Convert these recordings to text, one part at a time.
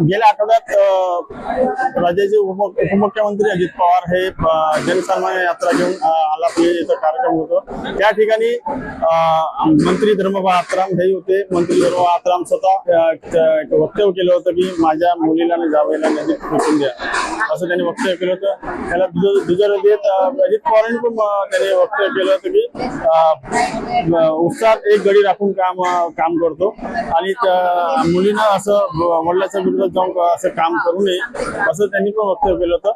गेल्या आठवड्यात राज्याचे उपमुख्यमंत्री अजित पवार हे अ, जनसन्मान यात्रा घेऊन अ, आलापल्ली कार्यक्रम होतो. त्या ठिकाणी मंत्री धर्मबा आत्राम हे होते. मंत्री धर्मबा आत्राम स्वतः वक्तव्य केलं होतं की माझ्या मुलीला आणि जावयाला नदीत फेकून द्या. असं त्यांनी वक्तव्य केलं होतं. त्याला दुजर देत अजित पवारांनी पण त्याने त्यांनी वक्तव्य केलं होतं की अ, उत्साहात एक गडी राखून काम काम करतो. आणि मुलीनं असं वडिलाचं वडिलाच्या विरोधात जाऊन असं काम करू नये असं त्यांनी पण वक्तव्य केलं होतं.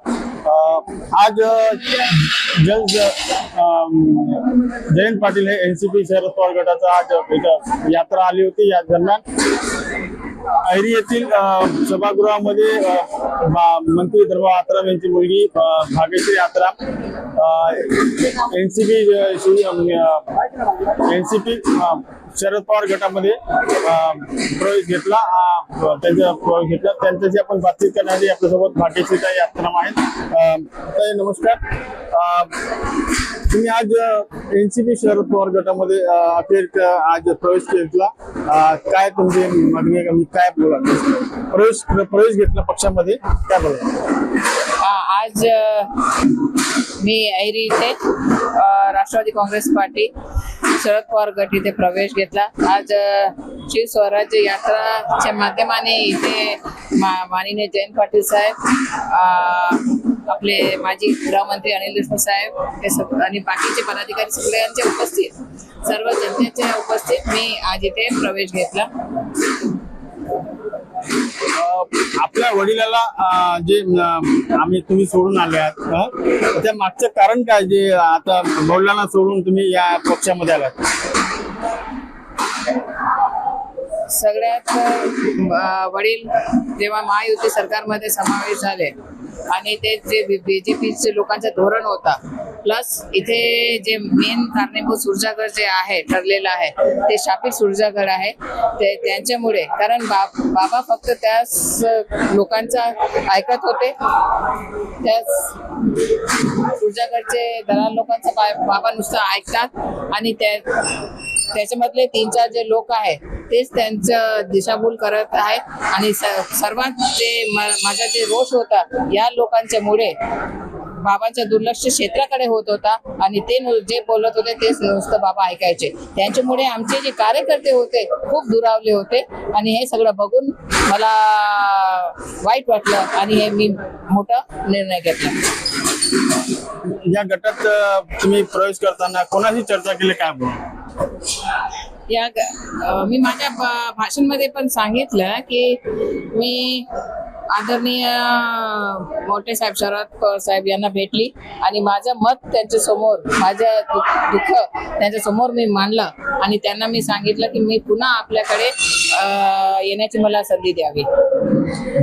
आज अं, जल जयंत पाटील हे एनसीपी शरद पवार गटाचा आज यात्रा आली होती. या दरम्यान ऐरी येथील सभागृहामध्ये मंत्री धर्मा आत्राम यांची मुलगी भागेश्री भाग्यश्री आत्राम एनसीपी एनसीपी शरद पवार गटामध्ये अं, प्रवेश घेतला. त्यांचा प्रवेश घेतला. त्यांच्याशी आपण बातचीत करण्यासाठी आपल्यासोबत भाटेचे काही आत्राम आहेत. नमस्कार. अं, तुम्ही आज एनसीपी शरद पवार गटामध्ये अखेर आज प्रवेश घेतला. काय तुमची मागणी आहे? म्हणजे काय बोला प्रवेश प्रवेश घेतला पक्षामध्ये. काय बोला आज मी ऐरी इथे राष्ट्रवादी काँग्रेस पार्टी शरद पवार गट इथे प्रवेश घेतला. आज शिव स्वराज्य यात्राच्या माध्यमाने इथे मा- माननीय जयंत पाटील साहेब आपले माजी गृहमंत्री अनिल देशमुख साहेब हे सग आणि बाकीचे पदाधिकारी सगळ्यांचे उपस्थित सर्व जनतेच्या उपस्थित मी आज इथे प्रवेश घेतला. आपल्या वडिलाला जे आम्ही तुम्ही सोडून आले आहात त्या मागचं कारण काय? जे आता वडिलांना सोडून तुम्ही या पक्षामध्ये आलात. सगळ्यात वडील जेव्हा महायुती सरकारमध्ये समावेश झाले आणि ते जे बीजेपीचे लोकांचा धोरण होता प्लस इथे जे मेन कारणीभूत सुरजागड जे आहे ठरलेलं आहे ते शापित सुरजागड आहे. ते त्यांच्यामुळे कारण बा बाबा फक्त त्याच लोकांचा ऐकत होते. त्याच सुरजागडचे दलाल लोकांचं बाबा नुसतं ऐकतात आणि त्या त्याच्यामधले तीन चार जे लोक आहेत तेच त्यांचं दिशाभूल करत आहे आणि स- सर्वात जे म- माझा जे रोष होता या लोकांच्यामुळे बाबांच्या दुर्लक्ष क्षेत्राकडे होत होता आणि ते जे बोलत होते तेच नुसतं बाबा ऐकायचे. त्यांच्यामुळे आमचे जे कार्यकर्ते होते खूप दुरावले होते. आणि हे सगळं बघून मला वाईट वाटलं आणि हे मी मोठा निर्णय घेतला. या गटात तुम्ही प्रवेश करताना कोणाशी चर्चा केली काय बोला? या मी माझ्या भाषणमध्ये पण सांगितलं की मी आदरणीय मोठे साहेब शरद पवार साहेब यांना भेटली आणि माझं मत त्यांच्यासमोर माझं दुःख त्यांच्यासमोर मी मांडलं. आणि त्यांना मी सांगितलं की मी पुन्हा आपल्याकडे येण्याची मला संधी द्यावी.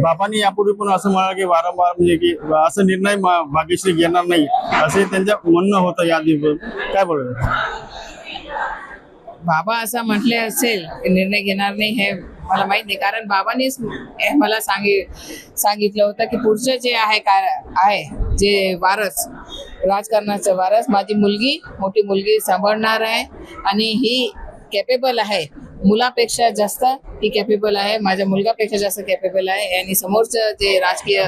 बाबांनी यापूर्वी पण असं म्हणाल की वारंवार म्हणजे की असं निर्णय मा- भाग्यश्री घेणार नाही. असे त्यांच्या म्हणणं होतं या आधी काय बोलत बाबा असं म्हटले असेल की निर्णय घेणार नाही हे मला माहीत नाही. कारण बाबांनीच मला सांगे सांगितलं होतं की पुढचं जे आहे काय आहे जे वारस राजकारणाचं वारस माझी मुलगी मोठी मुलगी सांभाळणार आहे आणि ही कॅपेबल आहे. मुलापेक्षा जास्त ही कॅपेबल आहे. माझ्या मुलगापेक्षा जास्त कॅपेबल आहे. आणि समोरचं जे राजकीय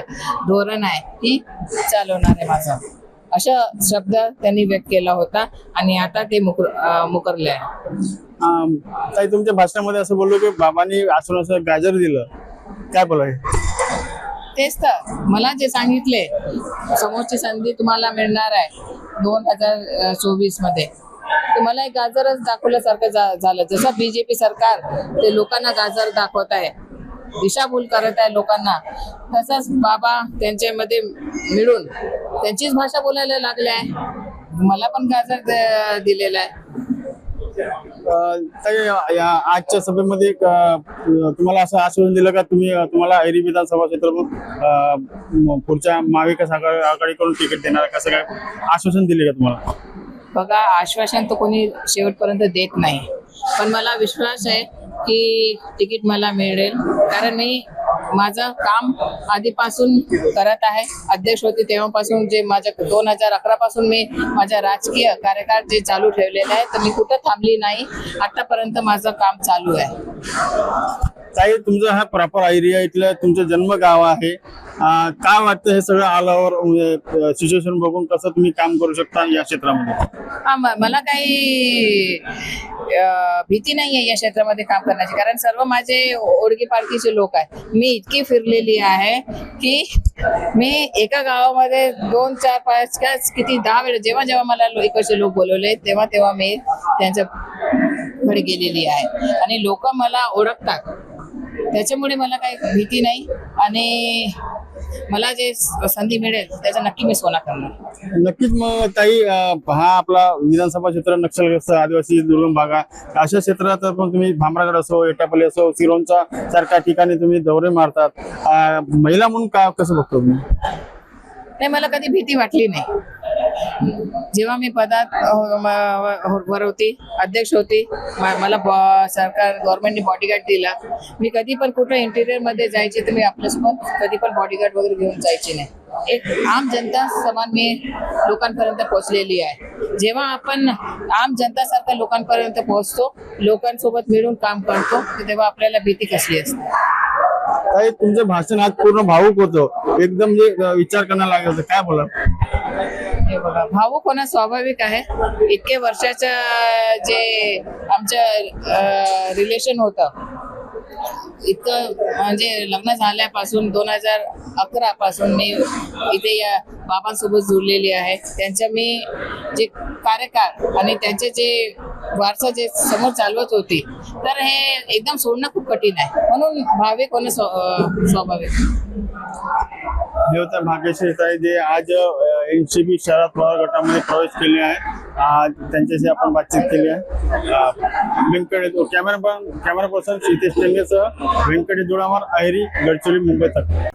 धोरण आहे ही चालवणार आहे माझं. अशा शब्द त्यांनी व्यक्त केला होता आणि आता ते मुकर मुकरले आहे. तुमच्या भाषणामध्ये असं बोललो की बाबांनी आश्रमाचं गाजर दिलं. काय बोलाय तेच तर. मला जे सांगितले समोरची संधी तुम्हाला मिळणार आहे दोन हजार चोवीसमध्ये. ते मला एक गाजरच दाखवल्यासारखं झालं. जसं बीजेपी सरकार ते लोकांना गाजर दाखवत आहे. दिशाभूल करत आहे लोकांना. तसंच बाबा त्यांच्यामध्ये मिळून त्यांचीच भाषा बोलायला लागले आहे. मला पण गाजर दिलेलं आहे. आजच्या सभेमध्ये तुम्हाला असं आश्वासन दिलं का तुम्ही तुम्हाला ऐरी विधानसभा क्षेत्रातून पुढच्या महाविकास आघाडी आघाडीकडून तिकीट देणार कसं काय आश्वासन दिले का तुम्हाला? बघा आश्वासन तर कोणी शेवटपर्यंत देत नाही. पण मला विश्वास आहे की तिकीट मला मिळेल. कारण मी माझं काम आधीपासून करत आहे. अध्यक्ष होते तेव्हापासून जे माझ्या दोन हजार अकरा पासून मी माझ्या राजकीय कार्यकाळ जे चालू ठेवलेला आहे तर मी कुठं थांबली नाही. आतापर्यंत माझं काम चालू आहे. ताई तुमचं हा प्रॉपर एरिया इथलं तुमचं जन्म गाव आहे. काय वाटतं हे सगळं आल्यावर म्हणजे, सिच्युएशन बघून कसं तुम्ही काम करू शकता या क्षेत्रामध्ये? हा म- मला काही अं, भीती नाही आहे या क्षेत्रामध्ये काम करण्याची. कारण सर्व माझे ओळखी पाळखीचे लोक आहेत. मी इतकी फिरलेली आहे की मी एका गावामध्ये दोन चार पाच का किती दहा वेळ जेव्हा जेव्हा मला लो- इकडचे लोक बोलवले तेव्हा तेव्हा मी त्यांच्या कडे गेलेली आहे. आणि लोक मला ओळखतात. त्याच्यामुळे मला काही भीती नाही. आणि मला जे संधी मिळेल त्याचा नक्की मी सोना करणार. नक्कीच मग ताई हा आपला विधानसभा क्षेत्र नक्षलग्रस्त आदिवासी दुर्गम भाग अशा क्षेत्रात पण तुम्ही भामरागड असो एटापल्ली असो सिरोंचा सारख्या ठिकाणी तुम्ही दौरे मारतात. महिला म्हणून का कसं बघतो तुम्ही? नाही मला कधी भीती वाटली नाही. जेव्हा मी पदात वर होती अध्यक्ष होती मला सरकार गव्हर्नमेंटने बॉडीगार्ड दिला. मी कधी पण कुठं इंटिरियरमध्ये जायचे तर मी आपल्यासोबत कधी पण बॉडीगार्ड वगैरे घेऊन जायचे नाही. एक आम जनता समान मी लोकांपर्यंत पोहोचलेली आहे. जेव्हा आपण आम जनतासारख्या लोकांपर्यंत पोहोचतो लोकांसोबत मिळून काम करतो तेव्हा आपल्याला भीती कसली असते? काही तुमचं भाषण आज पूर्ण भाऊक होतं. एकदम जे विचार करायला लागेल काय बोला भावूक होणं स्वाभाविक आहे. इतके वर्षाचं जे आमचं रिलेशन होतं. इतकं म्हणजे लग्न झाल्यापासून दोन हजार अकरा पासून मी इथे या बाबांसोबत जुळलेली आहे. त्यांच्या मी जे कार्यकाळ आणि त्यांचे जे वारसा जे समोर चालवत होती तर हे एकदम सोडणं खूप कठीण आहे. म्हणून भाविक होणं स्वाभाविक. देवता होतं भाग्यश्री ताई जे आज एनसीबी शहरात पवार गटामध्ये प्रवेश केले आहे. आज त्यांच्याशी आपण बातचीत केली आहे. अं, Venkatesh camera camera person Sitesh टेंगेसह Venkatesh Dulamar Aheri Gadchiroli Mumbai तक.